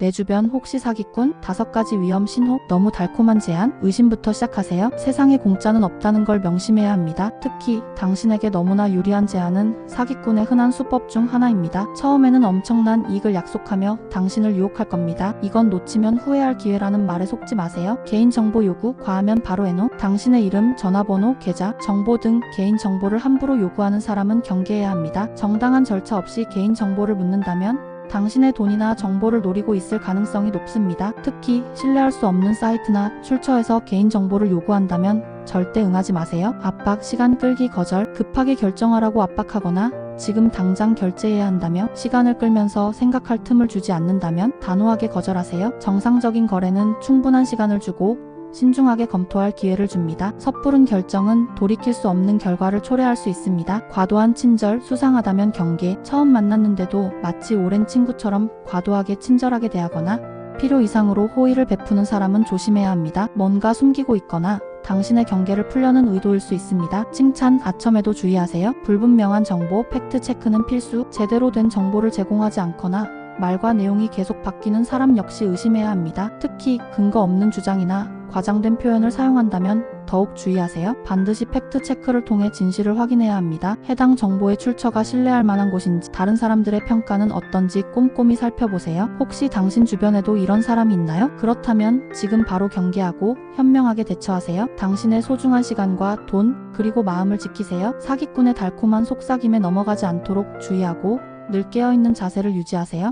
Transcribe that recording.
내 주변 혹시 사기꾼? 다섯 가지 위험 신호? 너무 달콤한 제안? 의심부터 시작하세요. 세상에 공짜는 없다는 걸 명심해야 합니다. 특히 당신에게 너무나 유리한 제안은 사기꾼의 흔한 수법 중 하나입니다. 처음에는 엄청난 이익을 약속하며 당신을 유혹할 겁니다. 이건 놓치면 후회할 기회라는 말에 속지 마세요. 개인정보 요구, 과하면 바로 해노. 당신의 이름, 전화번호, 계좌, 정보 등 개인 정보를 함부로 요구하는 사람은 경계해야 합니다. 정당한 절차 없이 개인 정보를 묻는다면 당신의 돈이나 정보를 노리고 있을 가능성이 높습니다. 특히 신뢰할 수 없는 사이트나 출처에서 개인 정보를 요구한다면 절대 응하지 마세요. 압박, 시간 끌기 거절, 급하게 결정하라고 압박하거나 지금 당장 결제해야 한다며 시간을 끌면서 생각할 틈을 주지 않는다면 단호하게 거절하세요. 정상적인 거래는 충분한 시간을 주고 신중하게 검토할 기회를 줍니다. 섣부른 결정은 돌이킬 수 없는 결과를 초래할 수 있습니다. 과도한 친절, 수상하다면 경계, 처음 만났는데도 마치 오랜 친구처럼 과도하게 친절하게 대하거나 필요 이상으로 호의를 베푸는 사람은 조심해야 합니다. 뭔가 숨기고 있거나 당신의 경계를 풀려는 의도일 수 있습니다. 칭찬, 아첨에도 주의하세요. 불분명한 정보, 팩트 체크는 필수. 제대로 된 정보를 제공하지 않거나 말과 내용이 계속 바뀌는 사람 역시 의심해야 합니다. 특히 근거 없는 주장이나 과장된 표현을 사용한다면 더욱 주의하세요. 반드시 팩트 체크를 통해 진실을 확인해야 합니다. 해당 정보의 출처가 신뢰할 만한 곳인지 다른 사람들의 평가는 어떤지 꼼꼼히 살펴보세요. 혹시 당신 주변에도 이런 사람이 있나요? 그렇다면 지금 바로 경계하고 현명하게 대처하세요. 당신의 소중한 시간과 돈 그리고 마음을 지키세요. 사기꾼의 달콤한 속삭임에 넘어가지 않도록 주의하고 늘 깨어있는 자세를 유지하세요.